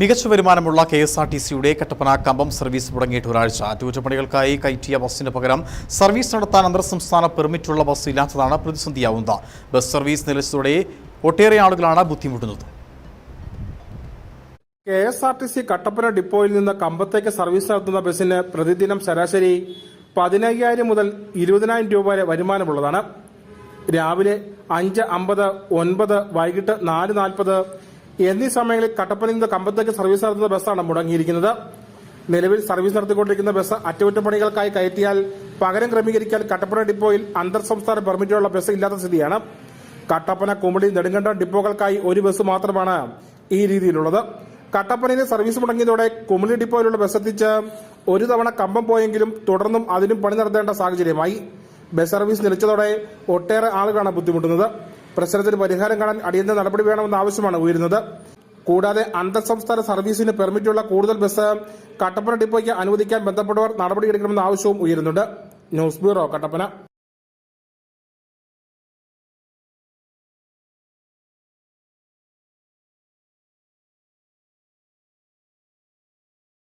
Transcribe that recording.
മികച്ച വരുമാനമുള്ള K S R T സിയുടെ കട്ടപ്പന കമ്പം സർവീസ് മുടങ്ങിയിട്ട് ഒരാഴ്ച. അറ്റകുറ്റപ്പണികൾക്കായി കയറ്റിയ ബസ്സിന് പകരം സർവീസ് നടത്താൻ അന്തർ സംസ്ഥാന പെർമിറ്റുള്ള ബസ് ഇല്ലാത്തതാണ് പ്രതിസന്ധിയാവുന്നത് ബസ് സർവീസ് നിലച്ചതോടെ ഒട്ടേറെ ആളുകളാണ് ബുദ്ധിമുട്ടുന്നത്. K S R T C Kattappana ഡിപ്പോയിൽ നിന്ന് കമ്പത്തേക്ക് സർവീസ് നടത്തുന്ന ബസ്സിന് പ്രതിദിനം ശരാശരി പതിനയ്യായിരം മുതൽ ഇരുപതിനായിരം രൂപ വരെ വരുമാനമുള്ളതാണ്. രാവിലെ അഞ്ച് അമ്പത് ഒൻപത് വൈകിട്ട് നാല് നാൽപ്പത് എന്നീ സമയങ്ങളിൽ കട്ടപ്പനയിൽ നിന്ന് കമ്പത്തേക്ക് സർവീസ് നടത്തുന്ന ബസ്സാണ് മുടങ്ങിയിരിക്കുന്നത്. നിലവിൽ സർവീസ് നടത്തിക്കൊണ്ടിരിക്കുന്ന ബസ് അറ്റകുറ്റപ്പണികൾക്കായി കയറ്റിയാൽ പകരം ക്രമീകരിക്കാൻ കട്ടപ്പന ഡിപ്പോയിൽ അന്തർ സംസ്ഥാന പെർമിറ്റുള്ള ബസ് ഇല്ലാത്ത സ്ഥിതിയാണ്. കട്ടപ്പന കുമളി നെടുങ്കണ്ടം ഡിപ്പോകൾക്കായി ഒരു ബസ് മാത്രമാണ് ഈ രീതിയിലുള്ളത്. കട്ടപ്പനയിൽ സർവീസ് മുടങ്ങിയതോടെ കുമളി ഡിപ്പോയിലുള്ള ബസ് എത്തിച്ച് ഒരു തവണ കമ്പം പോയെങ്കിലും തുടർന്നും അതിനും പണി നടത്തേണ്ട സാഹചര്യമായി. ബസ് സർവീസ് നിലച്ചതോടെ ഒട്ടേറെ ആളുകളാണ് ബുദ്ധിമുട്ടുന്നത്. പ്രശ്നത്തിന് പരിഹാരം കാണാൻ അടിയന്തര നടപടി വേണമെന്ന ആവശ്യമാണ് ഉയരുന്നത്. കൂടാതെ അന്തർ സംസ്ഥാന സർവീസിന് പെർമിറ്റുള്ള കൂടുതൽ ബസ് കട്ടപ്പന ഡിപ്പോയ്ക്ക് അനുവദിക്കാൻ ബന്ധപ്പെട്ടവർ നടപടിയെടുക്കണമെന്ന ആവശ്യവും ഉയരുന്നുണ്ട്. News bureau Kattappana.